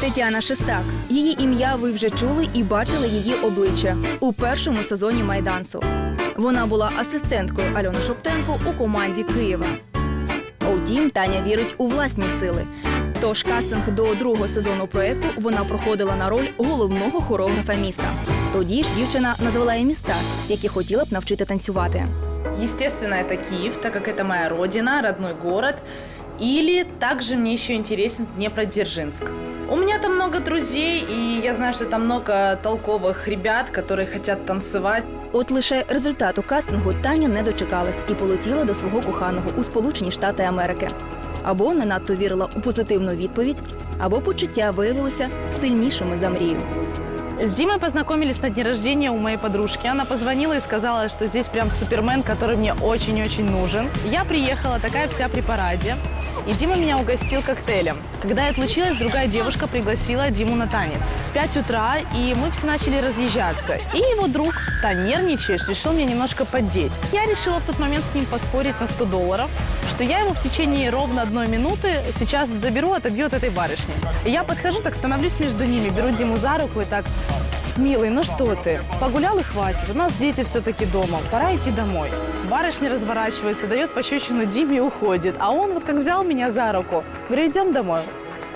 Тетяна Шестак. Її ім'я ви вже чули і бачили її обличчя у першому сезоні майдансу. Вона була асистенткою Альони Шоптенко у команді Києва. Утім, Таня вірить у власні сили. Тож кастинг до другого сезону проєкту вона проходила на роль головного хореографа міста. Тоді ж дівчина назвала і міста, які хотіла б навчити танцювати. Естественно, это Киев, так как это моя родина, родной город. Или также мне еще интересен Днепродзержинск. У меня там много друзей, и я знаю, что там много толковых ребят, которые хотят танцевать. От лише результату кастингу Таня не дочекалась і полетіла до свого коханого у Сполучені Штати Америки. Або не надто вірила у позитивну відповідь, або почуття виявилися сильнішими за мрію. С Димой познакомились на дне рождения у моей подружки. Она позвонила и сказала, что здесь прям супермен, который мне очень-очень нужен. Я приехала такая вся при параде. И Дима меня угостил коктейлем. Когда я отлучилась, другая девушка пригласила Диму на танец. Пять утра, и мы все начали разъезжаться. И его друг, та нервничаешь, решил меня немножко поддеть. Я решила в тот момент с ним поспорить на 100 долларов, что я его в течение ровно одной минуты сейчас заберу, отобью от этой барышни. И я подхожу, так становлюсь между ними, беру Диму за руку и так Милый, ну что ты? Погулял и хватит. У нас дети все-таки дома. Пора идти домой. Барышня разворачивается, дает пощечину Диме и уходит. А он вот как взял меня за руку. Говорю, идем домой.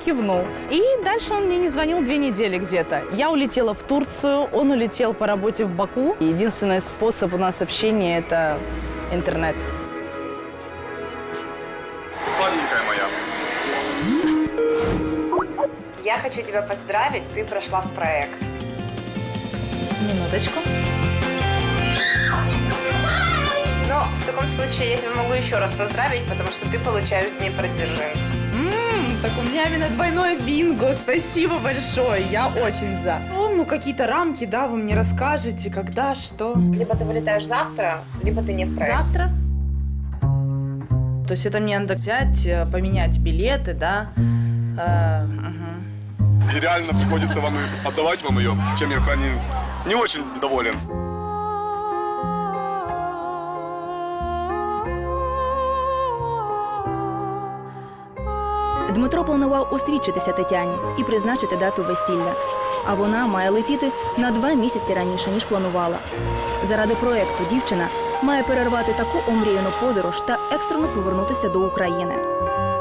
Кивнул. И дальше он мне не звонил две недели где-то. Я улетела в Турцию, он улетел по работе в Баку. Единственный способ у нас общения – это интернет. Сладенькая моя. Я хочу тебя поздравить, ты прошла в проект. Минуточку. Но в таком случае я тебя могу еще раз поздравить, потому что ты получаешь Днепродзержинск. М, так у меня именно двойное бинго. Спасибо большое. Я очень за. Ну, ну, какие-то рамки, да, вы мне расскажете, когда, что. Либо ты вылетаешь завтра, либо ты не в проекте. Завтра? То есть это мне надо взять, э, поменять билеты, да? Э, мгм. И реально приходится вам отдавать вам ее, чем я крайне не очень доволен. Дмитро планував освідчитися Тетяні і призначити дату весілля. А вона має летіти на два місяці раніше, ніж планувала. Заради проекту дівчина має перервати таку омріяну подорож та екстрено повернутися до України.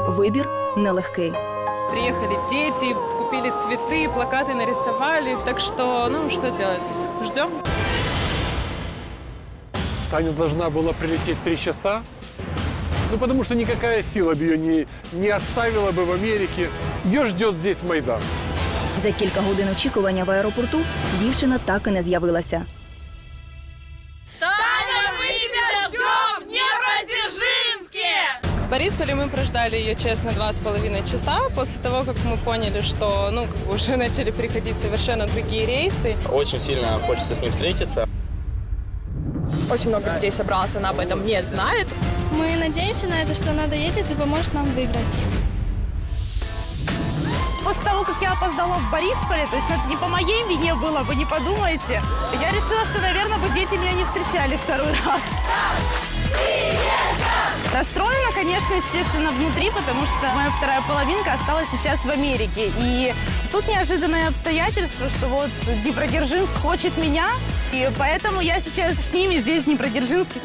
Вибір нелегкий. Приехали дети, купили цветы, плакаты нарисовали. Так что, ну, что делать? Ждем. Таня должна была прилететь три часа. Ну, потому что никакая сила бы ее не, не оставила бы в Америке. Ее ждет здесь Майдан. За кілька годин очікування в аеропорту дівчина так і не з'явилася. Борисполе мы прождали ее, честно, два с половиной часа. После того, как мы поняли, что, ну, как бы уже начали приходить совершенно другие рейсы. Очень сильно хочется с ним встретиться. Очень много людей собралось, она об этом не знает. Мы надеемся на это, что она доедет и поможет нам выиграть. После того, как я опоздала в Борисполе, то есть это не по моей вине было, вы не подумайте, я решила, что, наверное, бы дети меня не встречали второй раз. Расстроена, конечно, естественно, внутри, потому что моя вторая половинка осталась сейчас в Америке. И тут неожиданное обстоятельство, что вот Днепродзержинск хочет меня, и поэтому я сейчас с ними здесь в Днепродзержинске.